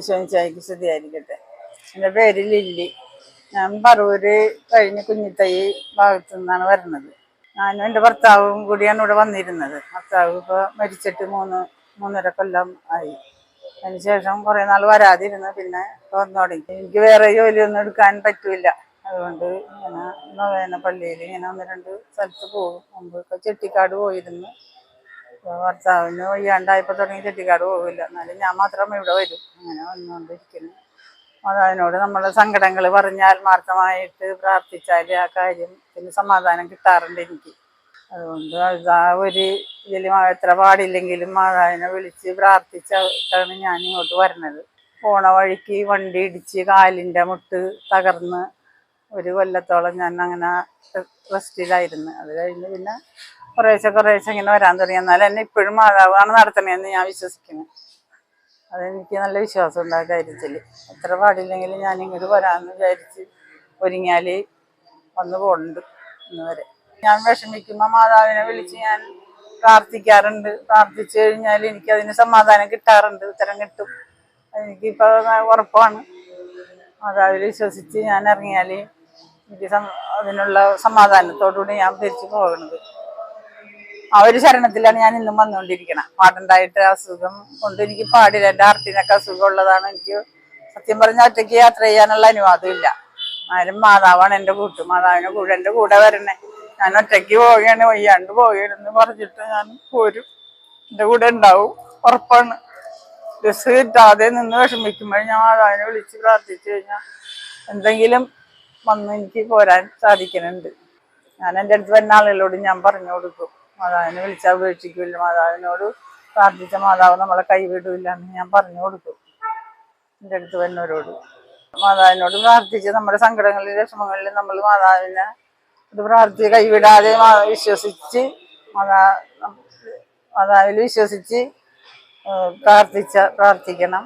ഈശോനിച്ചായിക്ക് സ്ഥിതിയായിരിക്കട്ടെ എന്റെ പേര് ലില്ലി. ഞാൻ പറവൂര് കഴിഞ്ഞ് കുഞ്ഞിത്തൈ ഭാഗത്തു നിന്നാണ് വരുന്നത്. ഞാനും എന്റെ ഭർത്താവും കൂടിയാണ് ഇവിടെ വന്നിരുന്നത്. ഭർത്താവ് ഇപ്പോൾ മരിച്ചിട്ട് മൂന്ന് മൂന്നര കൊല്ലം ആയി. അതിനുശേഷം കുറേ നാൾ വരാതിരുന്നു പിന്നെ തുടങ്ങി. എനിക്ക് വേറെ ജോലിയൊന്നും എടുക്കാൻ പറ്റില്ല. അതുകൊണ്ട് ഇങ്ങനെ നോവേന പള്ളിയിൽ ഇങ്ങനെ ഒന്ന് രണ്ട് സ്ഥലത്ത് പോകും. മുമ്പ് ചെട്ടിക്കാട് പോയിരുന്നു. ഭർത്താവിന് വയ്യാണ്ടായപ്പോൾ തുടങ്ങി ചെട്ടിക്കാട് പോകില്ല എന്നാലും ഞാൻ മാത്രം ഇവിടെ വരും. അങ്ങനെ വന്നുകൊണ്ടിരിക്കുന്നു അതിനോട് നമ്മളെ സങ്കടങ്ങൾ പറഞ്ഞാൽ ആത്മാർത്ഥമായിട്ട് പ്രാർത്ഥിച്ചാൽ ആ കാര്യം പിന്നെ സമാധാനം കിട്ടാറുണ്ട് എനിക്ക്. അതുകൊണ്ട് അത് ആ ഒരു ഇതിൽ എത്ര പാടില്ലെങ്കിലും മാതാവിനെ വിളിച്ച് പ്രാർത്ഥിച്ചാണ് ഞാൻ ഇങ്ങോട്ട് വരുന്നത്. പോണ വഴിക്ക് വണ്ടി ഇടിച്ച് കാലിന്റെ മുട്ട് തകർന്ന് ഒരു കൊല്ലത്തോളം ഞാൻ അങ്ങനെ റെസ്റ്റിലായിരുന്നു അത് കഴിഞ്ഞ് പിന്നെ കുറേശ്ശെ കുറേശ്ശെ ഇങ്ങനെ വരാൻ തുടങ്ങി. എന്നാലും എന്നെ ഇപ്പോഴും മാതാവാണ് നടത്തണമെന്ന് ഞാൻ വിശ്വസിക്കുന്നു. അതെനിക്ക് നല്ല വിശ്വാസം ആ കാര്യത്തിൽ. എത്ര പാടില്ലെങ്കിലും ഞാൻ ഇങ്ങോട്ട് വരാമെന്ന് വിചാരിച്ച് ഒരുങ്ങിയാൽ വന്നു പോകുന്നുണ്ട് ഇന്ന് വരെ. ഞാൻ വിഷമിക്കുമ്പോൾ മാതാവിനെ വിളിച്ച് ഞാൻ പ്രാർത്ഥിക്കാറുണ്ട്. പ്രാർത്ഥിച്ചു കഴിഞ്ഞാൽ എനിക്ക് അതിന് സമാധാനം കിട്ടാറുണ്ട്. ഉത്തരം കിട്ടും. എനിക്കിപ്പോൾ ഉറപ്പാണ്. മാതാവിൽ വിശ്വസിച്ച് ഞാൻ ഇറങ്ങിയാൽ എനിക്ക് അതിനുള്ള സമാധാനത്തോടുകൂടി ഞാൻ തിരിച്ചു പോകുന്നത് ആ ഒരു ശരണത്തിലാണ് ഞാൻ ഇന്നും വന്നുകൊണ്ടിരിക്കണം പാടുണ്ടായിട്ട് അസുഖം കൊണ്ട് എനിക്ക് പാടില്ല. എന്റെ ആർട്ടിനൊക്കെ അസുഖം ഉള്ളതാണ് എനിക്ക് സത്യം പറഞ്ഞ ഒറ്റയ്ക്ക് യാത്ര ചെയ്യാനുള്ള അനുവാദം ഇല്ല. ആരും മാതാവാണ് എന്റെ കൂട്ട് മാതാവിനെ കൂടെ എന്റെ കൂടെ വരണേ. ഞാൻ ഒറ്റയ്ക്ക് പോവുകയാണ് വയ്യാണ്ട് പോവുകയാണെന്ന് പറഞ്ഞിട്ട് ഞാൻ പോരും. എന്റെ കൂടെ ഉണ്ടാവും. ഉറപ്പാണ്. ബസ് കിട്ടാതെ നിന്ന് വിഷമിക്കുമ്പോൾ ഞാൻ മാതാവിനെ വിളിച്ച് പ്രാർത്ഥിച്ചു കഴിഞ്ഞാൽ എന്തെങ്കിലും വന്ന് എനിക്ക് പോരാൻ സാധിക്കുന്നുണ്ട്. ഞാൻ എന്റെ അടുത്ത് വരുന്ന ആളുകളോട് ഞാൻ പറഞ്ഞു കൊടുക്കും. മാതാവിനെ വിളിച്ചാൽ ഉപേക്ഷിക്കില്ല. മാതാവിനോട് പ്രാർത്ഥിച്ച മാതാവ് നമ്മളെ കൈവിടില്ല എന്ന് ഞാൻ പറഞ്ഞു കൊടുക്കും. എന്റെ അടുത്ത് വരുന്നവരോട്. മാതാവിനോട് പ്രാർത്ഥിച്ച് നമ്മുടെ സങ്കടങ്ങളിൽ വിഷമങ്ങളിൽ നമ്മൾ മാതാവിനെ ഇത് പ്രാർത്ഥിച്ച് കൈവിടാതെ വിശ്വസിച്ച് മാതാ മാതാവിൽ വിശ്വസിച്ച് പ്രാർത്ഥിച്ച പ്രാർത്ഥിക്കണം.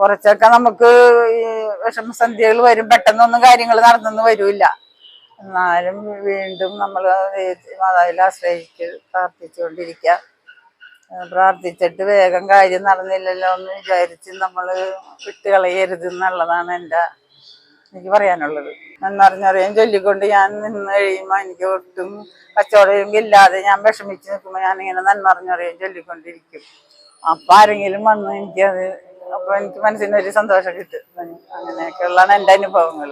കുറച്ചൊക്കെ നമുക്ക് ഈ വിഷമസന്ധ്യകൾ വരും. പെട്ടെന്നൊന്നും കാര്യങ്ങൾ നടന്നെന്ന് വരില്ല. എന്നാലും വീണ്ടും നമ്മൾ മാതാവിൽ ആശ്രയിച്ച് പ്രാർത്ഥിച്ചുകൊണ്ടിരിക്കുക. പ്രാർത്ഥിച്ചിട്ട് വേഗം കാര്യം നടന്നില്ലല്ലോ എന്ന് വിചാരിച്ച് നമ്മൾ വിട്ടുകളയരുത് എന്നുള്ളതാണ് എന്റെ എനിക്ക് പറയാനുള്ളത്. എന്നറിഞ്ഞറിയാൻ ചൊല്ലിക്കൊണ്ട് ഞാൻ നിന്ന് കഴിയുമ്പോൾ എനിക്ക് ഒട്ടും കച്ചവടം ഇല്ലാതെ ഞാൻ വിഷമിച്ച് നിൽക്കുമ്പോൾ ഞാനിങ്ങനെ നന്മറിഞ്ഞറിയാൻ ചൊല്ലിക്കൊണ്ടിരിക്കും. അപ്പം ആരെങ്കിലും വന്ന് എനിക്കത് അപ്പോൾ എനിക്ക് മനസ്സിനൊരു സന്തോഷം കിട്ടും. അങ്ങനെയൊക്കെയുള്ളതാണ് എന്റെ അനുഭവങ്ങൾ.